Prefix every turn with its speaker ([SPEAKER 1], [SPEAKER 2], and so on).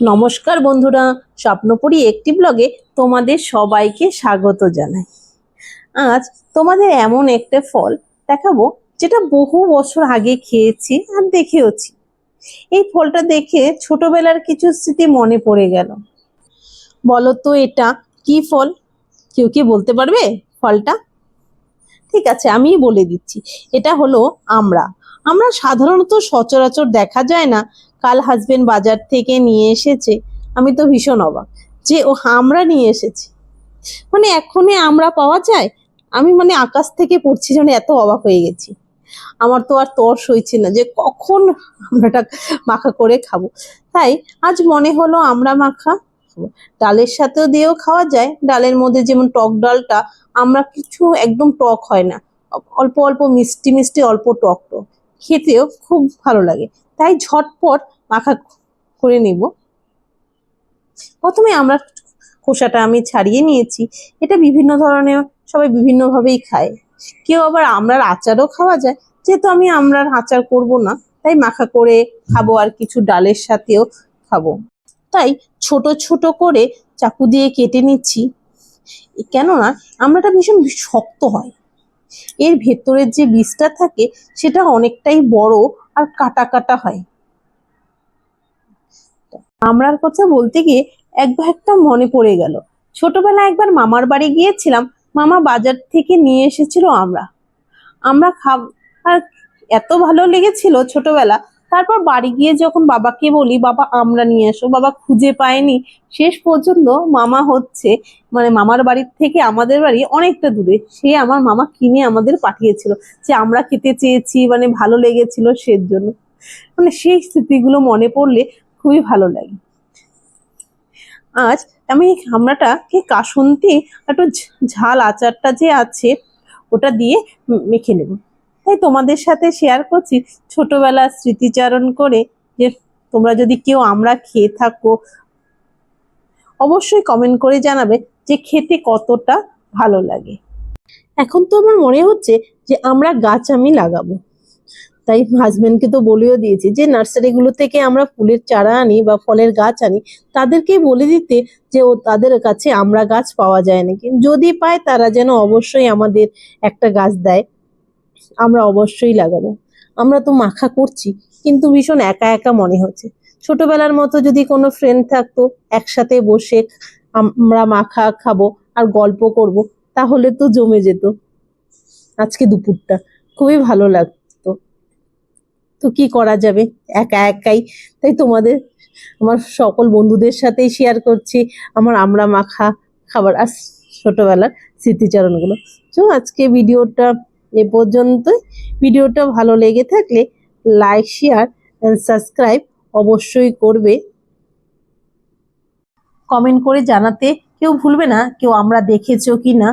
[SPEAKER 1] নমস্কার বন্ধুরা, স্বপ্নপুরী একটি ব্লগে তোমাদের সবাইকে স্বাগত জানাই। আজ তোমাদের এমন একটা ফল দেখাবো যেটা বহু বছর আগে খেয়েছি আর দেখেওছি। এই ফলটা দেখে ছোটবেলার কিছু স্মৃতি মনে পড়ে গেল। বলো তো এটা কি ফল? কেউ কি বলতে পারবে ফলটা? ঠিক আছে, আমিই বলে দিচ্ছি। এটা হলো আমরা। আমরা সাধারণত সচরাচর দেখা যায় না, কাল হাজবেন্ড বাজার থেকে নিয়ে এসেছে। আমি তো ভীষণ অবাক যে, ও আমরা নিয়ে এসেছে। মানে এখনই আমরা পাওয়া যায়? আমি মানে আকাশ থেকে পড়ছি যেন এত অবাক হয়ে গেছি। আমার তো আর তর্স হয়েছে না যে, কখন আমরাটা মাখা করে খাব? তাই আজ মনে হলো আমরা মাখা। ডালের সাথেও দিয়েও খাওয়া যায়। ডালের মধ্যে যেমন টক ডালটা, আমরা কিছু একদম টক হয় না। অল্প অল্প মিষ্টি মিষ্টি অল্প টক টক। খেতেও খুব ভালো লাগে। তাই ঝটপট মাখা করে নিব। প্রথমে আমরা খোসাটা আমি ছাড়িয়ে নিয়েছি। এটা বিভিন্ন ধরনের, সবাই বিভিন্নভাবেই খায়। কেউ আবার আমরার আচারও খাওয়া যায়। যেহেতু আমি আমরার আচার করব না, তাই মাখা করে খাব আর কিছু ডালের সাথেও খাব। তাই ছোট ছোট করে চাকু দিয়ে কেটে নিচ্ছি। কেননা, আমরাটা ভীষণ শক্ত হয়। এর ভেতরের যে বীজটা থাকে, সেটা অনেকটাই বড় আর কাটা কাটা হয়। আমরার কথা বলতে গিয়ে একবার একটা মনে পড়ে গেল। ছোটবেলায় একবার মামার বাড়ি গিয়েছিলাম, মামা বাজার থেকে নিয়ে এসেছিল আমরা। আমরা খাব, আর এত ভালো লেগেছিল ছোটবেলা তারপর বাড়ি গিয়ে যখন বাবাকে বলি, বাবা, আমরা নিয়ে আসো। বাবা খুঁজে পায়নি। শেষ পর্যন্ত মামা হচ্ছে মানে মামার বাড়ির থেকে আমাদের বাড়ি অনেকটা দূরে। সে আমার মামা কিনে আমাদের পাঠিয়েছিল যে আমরা খেতে চেয়েছি মানে ভালো লেগেছিল সের জন্য মানে সেই স্মৃতিগুলো মনে পড়লে খুবই ভালো লাগে। আজ আমি আমরাটাকে কাসন্তি, একটু ঝাল আচারটা যে আছে, ওটা দিয়ে মেখে নেব। তাই তোমাদের সাথে শেয়ার করছি। ছোটবেলার স্মৃতিচারণ করে যে তোমরা যদি কেউ আমরা খেয়ে থাকো, অবশ্যই কমেন্ট করে জানাবে যে খেতে কতটা ভালো লাগে। এখন তো আমার মনে হচ্ছে যে আমরা গাছ আমি লাগাবো। তাই হাজব্যান্ডকে তো বলেও দিয়েছি যে নার্সারিগুলো থেকে আমরা ফুলের চারা আনি বা ফলের গাছ আনি, তাদেরকে বলে দিতে যে ও তাদের কাছে আমরা গাছ পাওয়া যায় নাকি? যদি পায় তারা যেন অবশ্যই আমাদের একটা গাছ দেয়। আমরা অবশ্যই লাগাবো। আমরা তো মাখা করছি, কিন্তু ভীষণ একা একা মনে হচ্ছে। ছোটবেলার মতো যদি কোনো ফ্রেন্ড থাকতো, একসাথে বসে আমরা মাখা খাব আর গল্প করব, তাহলে তো জমে যেত। আজকে দুপুরটা খুবই ভালো লাগতো। তো কি করা যাবে? একা একাই। তাই তোমাদের, আমার সকল বন্ধুদের সাথেই শেয়ার করছি আমার আমরা মাখা খাবার আর ছোটবেলার স্মৃতিচারণগুলো। তো আজকে ভিডিওটা এ পর্যন্তই। ভিডিওটা ভালো লেগে থাকলে লাইক, শেয়ার অ্যান্ড সাবস্ক্রাইব অবশ্যই করবে। কমেন্ট করে জানাতে কেউ ভুলবে না, কেউ আমরা দেখেছ কি না